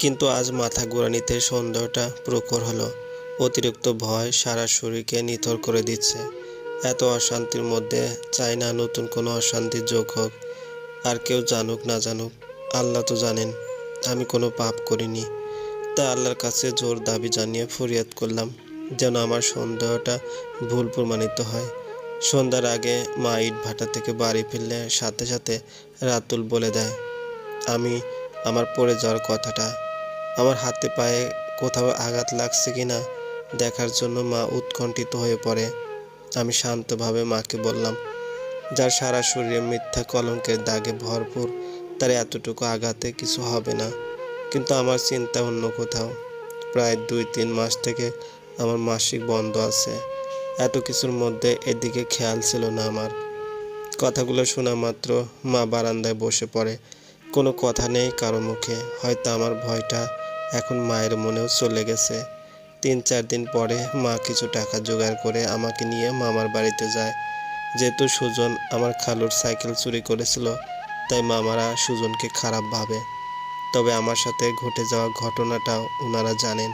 কিন্তু আজ মাথা গোড়ানিতে সন্দেহটা প্রখর হলো। অতিরিক্ত ভয় সারা শরীরকে নিথর করে দিচ্ছে। এত অশান্তির মধ্যে চাই না নতুন কোনো অশান্তির যোগ হোক। আর কেউ জানুক না জানুক, আল্লাহ তো জানেন, আমি কোনো পাপ করিনি। তা আল্লাহর কাছে জোর দাবি জানিয়ে ফরিয়াদ করলাম, যেন আমার সন্দেহটা ভুল প্রমাণিত হয়। সন্ধ্যার আগে মা ইট ভাটা থেকে বাড়ি ফিরলে সাথে সাথে রাতুল বলে দেয়, আমি, আমার পড়ে যাওয়ার কথাটা আমার হাতে পায়ে কোথাও আঘাত লাগছে কি না দেখার জন্য মা উৎকণ্ঠিত হয়ে পড়ে। আমি শান্তভাবে মাকে বললাম, যার সারা শরীরে মিথ্যা কলঙ্কের দাগে ভরপুর, তার এতটুকু আঘাতে কিছু হবে না। কিন্তু আমার চিন্তা অন্য কোথাও। প্রায় দুই তিন মাস থেকে আমার মাসিক বন্ধ আছে। এত কিছুর মধ্যে এদিকে খেয়াল ছিল না আমার। কথাগুলো শোনা মাত্র মা বারান্দায় বসে পড়ে। কোনো কথা নেই কারও মুখে। হয়তো আমার ভয়টা এখন মায়ের মনেও চলে গেছে। তিন চার দিন পরে মা কিছু টাকা জোগাড় করে আমাকে নিয়ে মামার বাড়িতে যায়। যেহেতু সুজন আমার খালুর সাইকেল চুরি করেছিল, তাই মামারা সুজনকে খারাপ ভাবে। তবে আমার সাথে ঘটে যাওয়া ঘটনাটাও ওনারা জানেন।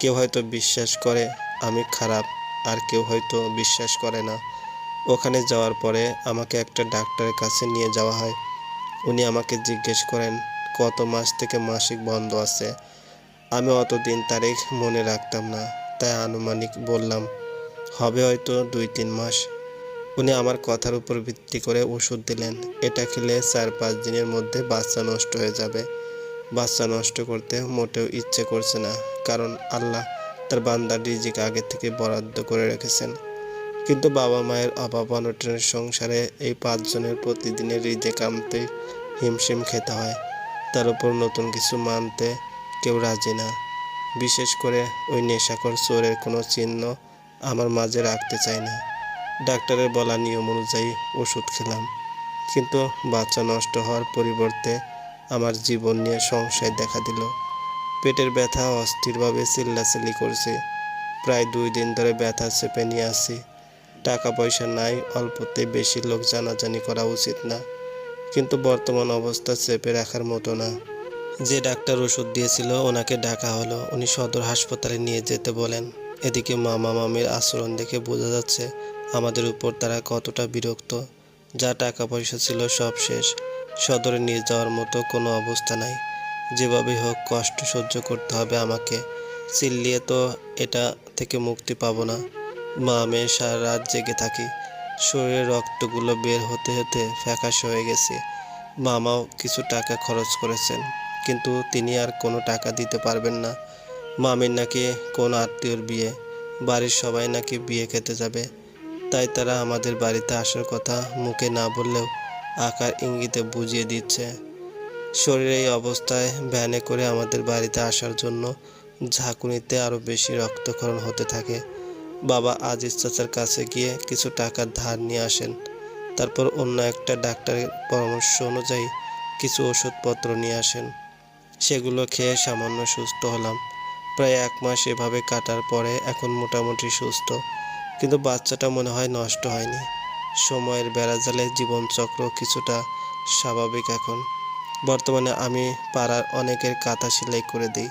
কেউ হয়তো বিশ্বাস করে আমি খারাপ, আর কেউ হয়তো বিশ্বাস করে না। ওখানে যাওয়ার পরে আমাকে একটা ডাক্তারের কাছে নিয়ে যাওয়া হয়। উনি আমাকে জিজ্ঞেস করেন, কত মাস থেকে মাসিক বন্ধ আছে? আমি অত দিন তারিখ মনে রাখতাম না, তাই আনুমানিক বললাম, হবে হয়তো দুই তিন মাস। উনি আমার কথার উপর ভিত্তি করে ওষুধ দিলেন। এটা খেলে চার পাঁচ দিনের মধ্যে বাচ্চা নষ্ট হয়ে যাবে। বাচ্চা নষ্ট করতে মোটেও ইচ্ছে করছে না, কারণ আল্লাহ তার বান্দার রিজিক আগে থেকে বরাদ্দ করে রেখেছেন। কিন্তু বাবা মায়ের অভাব অনটনের সংসারে এই পাঁচজনের প্রতিদিনের রিজেক আনতে হিমশিম খেতে হয়। তার উপর নতুন কিছু মানতে কেউ রাজি না। বিশেষ করে ওই নেশাকর চোরের কোনো চিহ্ন আমার মাঝে রাখতে চাই না। ডাক্তারের বলা নিয়ম অনুযায়ী ওষুধ খেলাম। কিন্তু বাচ্চা নষ্ট হওয়ার পরিবর্তে আমার জীবন নিয়ে সংশয় দেখা দিল। পেটের ব্যথা অস্থিরভাবে চিল্লাচিল্লি করছে। প্রায় দুই দিন ধরে ব্যথা চেপে নিয়ে আসি। টাকা পয়সা নাই, অল্পতে বেশি লোক জানাজানি করা উচিত না। কিন্তু বর্তমান অবস্থা চেপে রাখার মতো না। যে ডাক্তার ওষুধ দিয়েছিল, ওনাকে ডাকা হলো। উনি সদর হাসপাতালে নিয়ে যেতে বলেন। এদিকে মামা মামির আচরণ দেখে বোঝা যাচ্ছে আমাদের উপর তারা কতটা বিরক্ত। যা টাকা পয়সা ছিল সব শেষ। সদরে নিয়ে যাওয়ার মতো কোনো অবস্থা নাই। যেভাবে হোক কষ্ট সহ্য করতে হবে আমাকে। চিল্লিয়ে তো এটা থেকে মুক্তি পাবো না। মা মেয়ে সারা রাত জেগে থাকি। শরীরে রক্তগুলো বের হতে হতে ফ্যাকাশ হয়ে গেছে। মামাও কিছু টাকা খরচ করেছেন। কিন্তু তিনি আর কোনো টাকা দিতে পারবেন না। মামির নাকি কোন আত্মীয়র বিয়ে, বাড়ির সবাই নাকি বিয়ে খেতে যাবে। তাই তারা আমাদের বাড়িতে আসার কথা মুখে না বললেও আকার ইঙ্গিতে বুঝিয়ে দিচ্ছে। শরীরে এই অবস্থায় ভ্যানে করে আমাদের বাড়িতে আসার জন্য ঝাঁকুনিতে আরও বেশি রক্তক্ষরণ হতে থাকে। বাবা আজিজ চাচার কাছে গিয়ে কিছু টাকা ধার নিয়ে আসেন। তারপর অন্য একটা ডাক্তারের পরামর্শ অনুযায়ী কিছু ওষুধপত্র নিয়ে আসেন। সেগুলো খেয়ে সামান্য সুস্থ হলাম। প্রায় এক মাস এভাবে কাটার পরে এখন মোটামুটি সুস্থ। কিন্তু বাচ্চাটা মনে হয় নষ্ট হয়নি। সময়ের বেড়াজালে জীবনচক্র কিছুটা স্বাভাবিক এখন। বর্তমানে আমি পাড়ার অনেকের কাঁথা সেলাই করে দিই।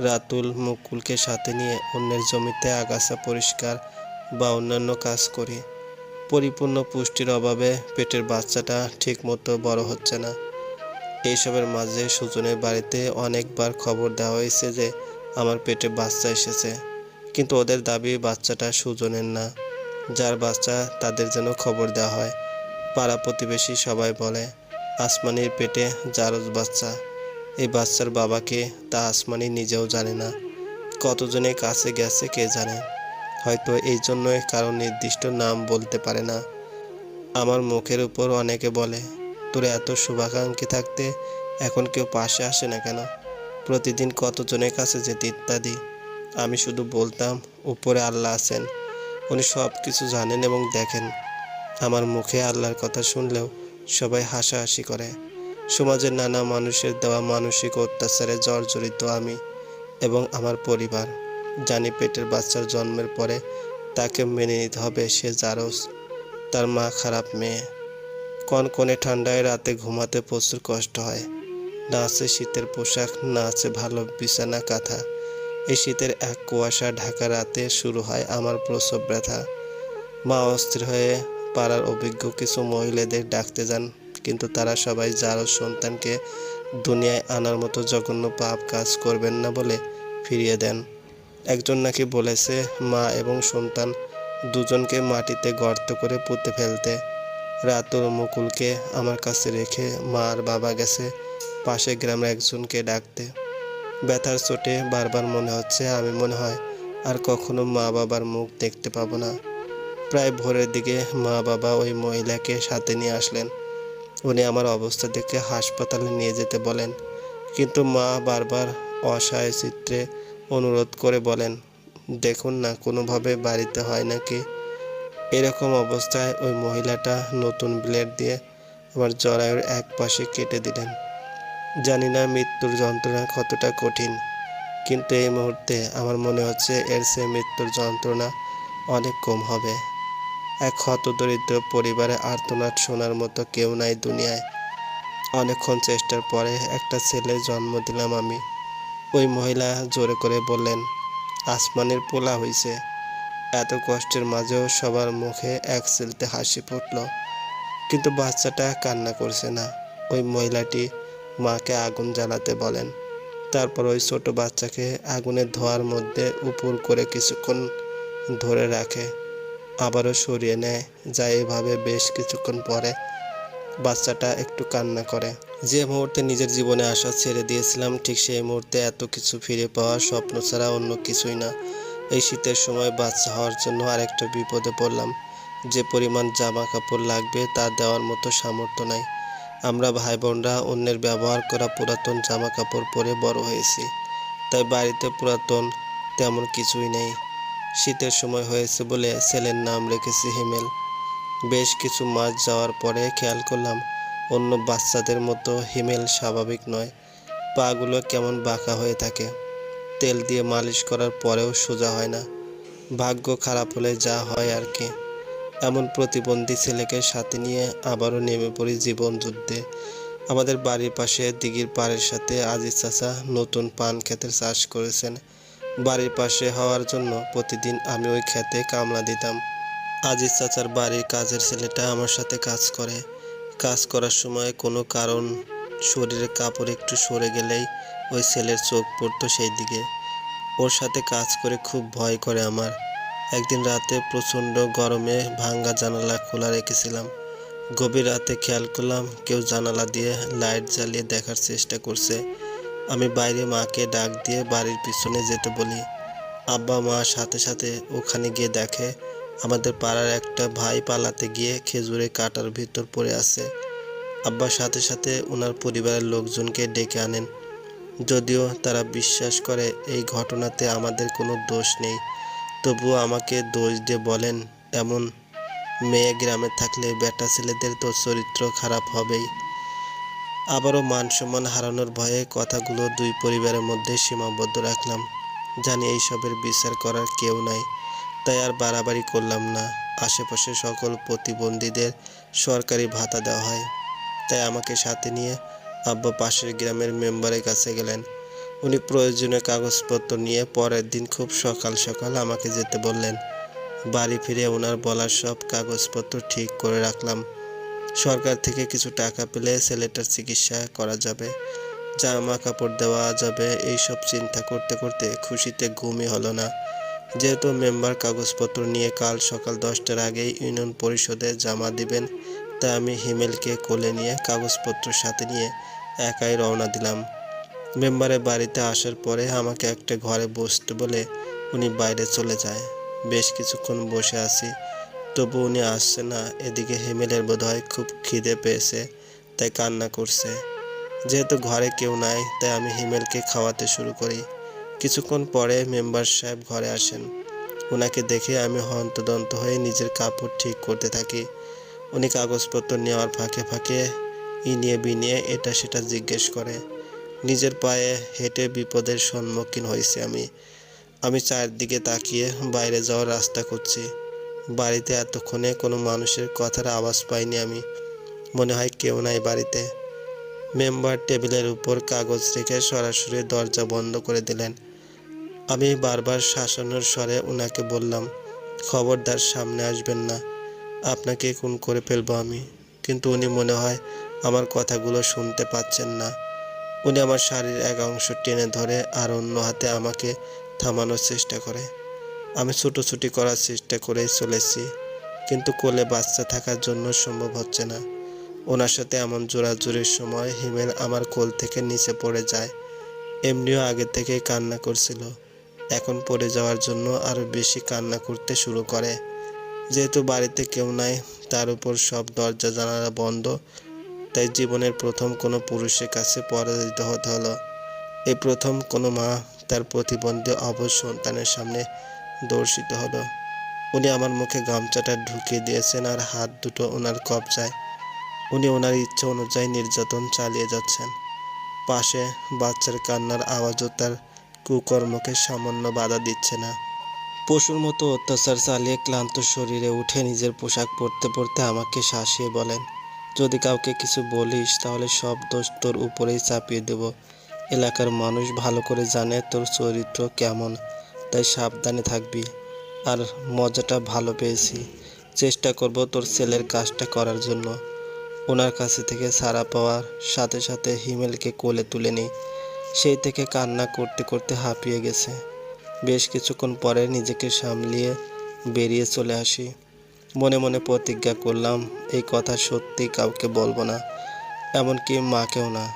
রাতুল মুকুলকে সাথে নিয়ে অন্যের জমিতে আগাছা পরিষ্কার বা অন্যান্য কাজ করি। পরিপূর্ণ পুষ্টির অভাবে পেটের বাচ্চাটা ঠিকমতো বড় হচ্ছে না। এইসবের মাঝে সুজনের বাড়িতে অনেকবার খবর দেওয়া হয়েছে যে আমার পেটে বাচ্চা এসেছে। কিন্তু ওদের দাবি বাচ্চাটা সুজনের না, যার বাচ্চা তাদের যেন খবর দেওয়া হয়। পাড়া প্রতিবেশী সবাই বলে, আসমানির পেটে জারজ বাচ্চা। এই বাচ্চার বাবাকে তা আসমানি নিজেও জানে না। কতজনের কাছে গেছে কে জানে। হয়তো এই জন্যই কারও নির্দিষ্ট নাম বলতে পারে না। আমার মুখের উপর অনেকে বলে তোর এত শুভাকাঙ্ক্ষী থাকতে এখন কেউ পাশে আসে না কেন? প্রতিদিন কতজনের কাছে যেতে ইত্যাদি। আমি শুধু বলতাম, উপরে আল্লাহ আছেন। উনি সব কিছু জানেন এবং দেখেন। আমার মুখে আল্লাহর কথা শুনলেও সবাই হাসাহাসি করে। সমাজের নানা মানুষের দেওয়া মানসিক অত্যাচারে জর্জরিত আমি এবং আমার পরিবার। জানি পেটের বাচ্চার জন্মের পরে তাকে মেনে নিতে হবে সে জারস তার মা খারাপ মেয়ে। কনকনে ঠান্ডায় রাতে ঘুমাতে প্রচুর কষ্ট হয়। না আছে শীতের পোশাক, না আছে ভালো বিছানা কাঁথা। এই শীতের এক কুয়াশা ঢাকা রাতে শুরু হয় আমার প্রসব ব্যথা। মা অস্থির হয়ে পাড়ার অভিজ্ঞ কিছু মহিলাদের ডাকতে যান, কিন্তু তারা সবাই যারও সন্তানকে দুনিয়ায় আনার মতো জঘন্য পাপ কাজ করবেন না বলে ফিরিয়ে দেন। একজন নাকি বলেছে, মা এবং সন্তান দুজনকে মাটিতে গর্ত করে পুঁতে ফেলতে। রাতুল মুকুলকে আমার কাছে রেখে মা আর বাবা গেছে পাশে গ্রামের একজনকে ডাকতে। ব্যথার চোটে বারবার মনে হচ্ছে আমি মনে হয় আর কখনো মা বাবার মুখ দেখতে পাবো না। প্রায় ভোরের দিকে মা বাবা ওই মহিলাকে সাথে নিয়ে আসলেন। উনি আমার অবস্থা দেখে হাসপাতালে নিয়ে যেতে বলেন। কিন্তু মা বারবার অসহায় চিত্রে অনুরোধ করে বলেন, দেখুন না, কোনোভাবে বাড়িতে হয় নাকি? এরকম অবস্থায় ওই মহিলাটা নতুন ব্লেড দিয়ে আমার জরায়ুর এক পাশে কেটে দিলেন। জানি না মৃত্যুর যন্ত্রণা কতটা কঠিন, কিন্তু এই মুহূর্তে আমার মনে হচ্ছে এর সে মৃত্যুর যন্ত্রণা অনেক কম হবে। এক হতদরিদ্র পরিবারে আর্তনাদ শোনার মতো কেউ নাই দুনিয়ায়। অনেকক্ষণ চেষ্টার পরে একটা ছেলে জন্ম দিলাম আমি। ওই মহিলা জোরে করে বললেন, আসমানের পোলা হইছে। এত কষ্টের মাঝেও সবার মুখে এক সিলতে হাসি ফুটল। কিন্তু বাচ্চাটা কান্না করছে না। ওই মহিলাটি মাকে আগুন জ্বালাতে বলেন। তারপর ওই ছোট বাচ্চাকে আগুনের ধোয়ার মধ্যে উপর করে কিছুক্ষণ ধরে রাখে। আবারও সরিয়ে নেয়। যা এভাবে বেশ কিছুক্ষণ পরে বাচ্চাটা একটু কান্না করে। যে মুহূর্তে নিজের জীবনে আশা ছেড়ে দিয়েছিলাম, ঠিক সেই মুহূর্তে এত কিছু ফিরে পাওয়া স্বপ্ন ছাড়া অন্য কিছুই না। এই শীতের সময় বাচ্চা হওয়ার জন্য আরেকটা বিপদে পড়লাম। যে পরিমাণ জামা কাপড় লাগবে তা দেওয়ার মতো সামর্থ্য নাই। আমরা ভাই বোনরা অন্যের ব্যবহার করা পুরাতন জামা কাপড় পরে বড় হয়েছি। তাই বাড়িতে পুরাতন তেমন কিছুই নেই। শীতের সময় হয়েছে বলে ছেলের নাম রেখেছি হিমেল। বেশ কিছু মাস যাওয়ার পরে খেয়াল করলাম, অন্য বাচ্চাদের মতো হিমেল স্বাভাবিক নয়। পাগুলো কেমন বাঁকা হয়ে থাকে। তেল দিয়ে মালিশ করার পরেও সোজা হয় না। ভাগ্য খারাপ হলে যা হয় আর কি। এমন প্রতিবন্ধী ছেলেকে সাথে নিয়ে আবারও নেমে পড়ি জীবন যুদ্ধে। আমাদের বাড়ির পাশে দিঘির পাড়ের সাথে আজিজ চাচা নতুন পান ক্ষেতের চাষ করেছেন। বাড়ির পাশে হওয়ার জন্য প্রতিদিন আমি ওই ক্ষেতে কামলা দিতাম। আজিজ চাচার বাড়ির কাজের ছেলেটা আমার সাথে কাজ করে। কাজ করার সময় কোনো কারণ, শরীরের কাপড় একটু সরে গেলেই ওই ছেলের চোখ পড়তো সেই দিকে ওর সাথে কাজ করে খুব ভয় করে আমার। একদিন রাতে প্রচণ্ড গরমে ভাঙ্গা জানালা খোলা রেখেছিলাম। গভীর রাতে খেয়াল করলাম কেউ জানালা দিয়ে লাইট জ্বালিয়ে দেখার চেষ্টা করছে। আমি বাইরে মাকে ডাক দিয়ে বাড়ির পিছনে যেতে বলি। আব্বা মা সাথে সাথে ওখানে গিয়ে দেখে, আমাদের পাড়ার একটা ভাই পালাতে গিয়ে খেজুরে কাটার ভিতর পড়ে আছে। আব্বা সাথে সাথে ওনার পরিবারের লোকজনকে ডেকে আনেন। যদিও তারা বিশ্বাস করে এই ঘটনাতে আমাদের কোনো দোষ নেই, তবুও আমাকে দোষ দিয়ে বলেন, এমন মেয়ে গ্রামে থাকলে বেটা ছেলেদের তো চরিত্র খারাপ হবেই। আবারও মান সম্মান হারানোর ভয়ে কথাগুলো দুই পরিবারের মধ্যে সীমাবদ্ধ রাখলাম। জানি এইসবের বিচার করার কেউ নাই, তাই আর বাড়াবাড়ি করলাম না। আশেপাশে সকল প্রতিবন্ধীদের সরকারি ভাতা দেওয়া হয়, তাই আমাকে সাথে নিয়ে আব্বা পাশের গ্রামের মেম্বারের কাছে গেলেন। উনি প্রয়োজনীয় কাগজপত্র নিয়ে পরের দিন খুব সকাল সকাল আমাকে যেতে বললেন। বাড়ি ফিরে ওনার বলার সব কাগজপত্র ঠিক করে রাখলাম। সরকার থেকে কিছু টাকা পেলে ছেলেটার চিকিৎসা করা যাবে, জামা কাপড় দেওয়া যাবে, এইসব চিন্তা করতে করতে খুশিতে ঘুমই হলো না। যেহেতু মেম্বার কাগজপত্র নিয়ে কাল সকাল দশটার আগেই ইউনিয়ন পরিষদে জমা দিবেন তাই আমি হিমেলকে কোলে নিয়ে কাগজপত্র সাথে নিয়ে একাই রওনা দিলাম। মেম্বারের বাড়িতে আসার পরে আমাকে একটা ঘরে বসতে বলে উনি বাইরে চলে যায়। বেশ কিছুক্ষণ বসে আছি, তবু উনি আসছে না। এদিকে হিমেলের বোধহয় খুব খিদে পেয়েছে, তাই কান্না করছে। যেহেতু ঘরে কেউ নাই, তাই আমি হিমেলকে খাওয়াতে শুরু করি। কিছুক্ষণ পরে মেম্বার সাহেব ঘরে আসেন। ওনাকে দেখে আমি হন্তদন্ত হয়ে নিজের কাপড় ঠিক করতে থাকি। উনি কাগজপত্র নেওয়ার ফাঁকে ফাঁকে ইনিয়ে বিনিয়ে এটা সেটা জিজ্ঞেস করে। নিজের পায়ে হেঁটে বিপদের সম্মুখীন হয়েছি আমি। আমি চারদিকে তাকিয়ে বাইরে যাওয়ার রাস্তা খুঁজছি। বাড়িতে এতক্ষণে কোনো মানুষের কথার আওয়াজ পাইনি আমি। মনে হয় কেউ নাই বাড়িতে। মেম্বার টেবিলের উপর কাগজ রেখে সরাসরি দরজা বন্ধ করে দিলেন। আমি বারবার শাসনের স্বরে ওনাকে বললাম, খবরদার, সামনে আসবেন না। আপনাকে খুন করে ফেলব আমি। কিন্তু উনি মনে হয় আমার কথাগুলো শুনতে পাচ্ছেন না। উনি আমার শাড়ির এক অংশ টেনে ধরে আর অন্য হাতে আমাকে থামানোর চেষ্টা করে। আমি ছুটোছুটি করার চেষ্টা করেই চলেছি, কিন্তু কোলে বাচ্চা থাকার জন্য সম্ভব হচ্ছে না। ওনার সাথে এমন জোরাজুরির সময় হিমেল আমার কোল থেকে নিচে পড়ে যায়। এমনিও আগে থেকেই কান্না করছিল, এখন পড়ে যাওয়ার জন্য আরও বেশি কান্না করতে শুরু করে। যেহেতু বাড়িতে কেউ নাই, তার উপর সব দরজা, জানালা বন্ধ। তাই জীবনের প্রথম কোনো পুরুষের কাছে পরাজিত হতে হলো। এই প্রথম কোনো মা তার প্রতিবন্ধী অবশ সন্তানের সামনে দর্শিত হলো। উনি আমার মুখে গামছাটা ঢুকিয়ে দিয়েছেন আর হাত দুটো ওনার কবজায়। উনি ওনার ইচ্ছা অনুযায়ী নির্যাতন চালিয়ে যাচ্ছেন। পাশে বাচ্চার কান্নার আওয়াজও তার কুকর্মকে সামান্য বাধা দিচ্ছে না। পশুর মতো অত্যাচার চালিয়ে ক্লান্ত শরীরে উঠে নিজের পোশাক পরতে পরতে আমাকে শাসিয়ে বলেন, যদি কাউকে কিছু বলিস, তাহলে সব দোষ তোর উপরেই চাপিয়ে দেব। এলাকার মানুষ ভালো করে জানে তোর চরিত্র কেমন, তাই সাবধানে থাকবি। আর মজাটা ভালো পেয়েছি। চেষ্টা করব তোর ছেলের কাজটা করার জন্য। ওনার কাছে থেকে ছাড়া পাওয়ার সাথে সাথে হিমেলকে কোলে তুলে নিই। সেই থেকে কান্না করতে করতে হাঁপিয়ে গেছে। বেশ কিছুক্ষণ পরে নিজেকে সামলিয়ে বেরিয়ে চলে আসি। মনে মনে প্রতিজ্ঞা করলাম, এই কথা সত্যি কাউকে বলব না, এমনকি মাকেও না।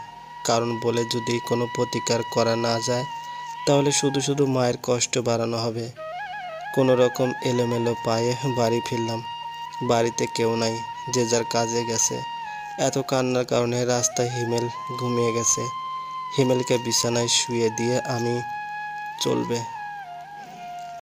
কারণ বলে যদি কোনো প্রতিকার করা না যায়, তাহলে শুধু শুধু মায়ের কষ্ট বাড়ানো হবে। কোনো রকম এলোমেলো পায়ে বাড়ি ফিরলাম। বাড়িতে কেউ নাই, যে যার কাজে গেছে। এত কান্নার কারণে রাস্তায় হিমেল ঘুমিয়ে গেছে। হিমেলকে বিছানায় শুয়ে দিয়ে আমি চলবে।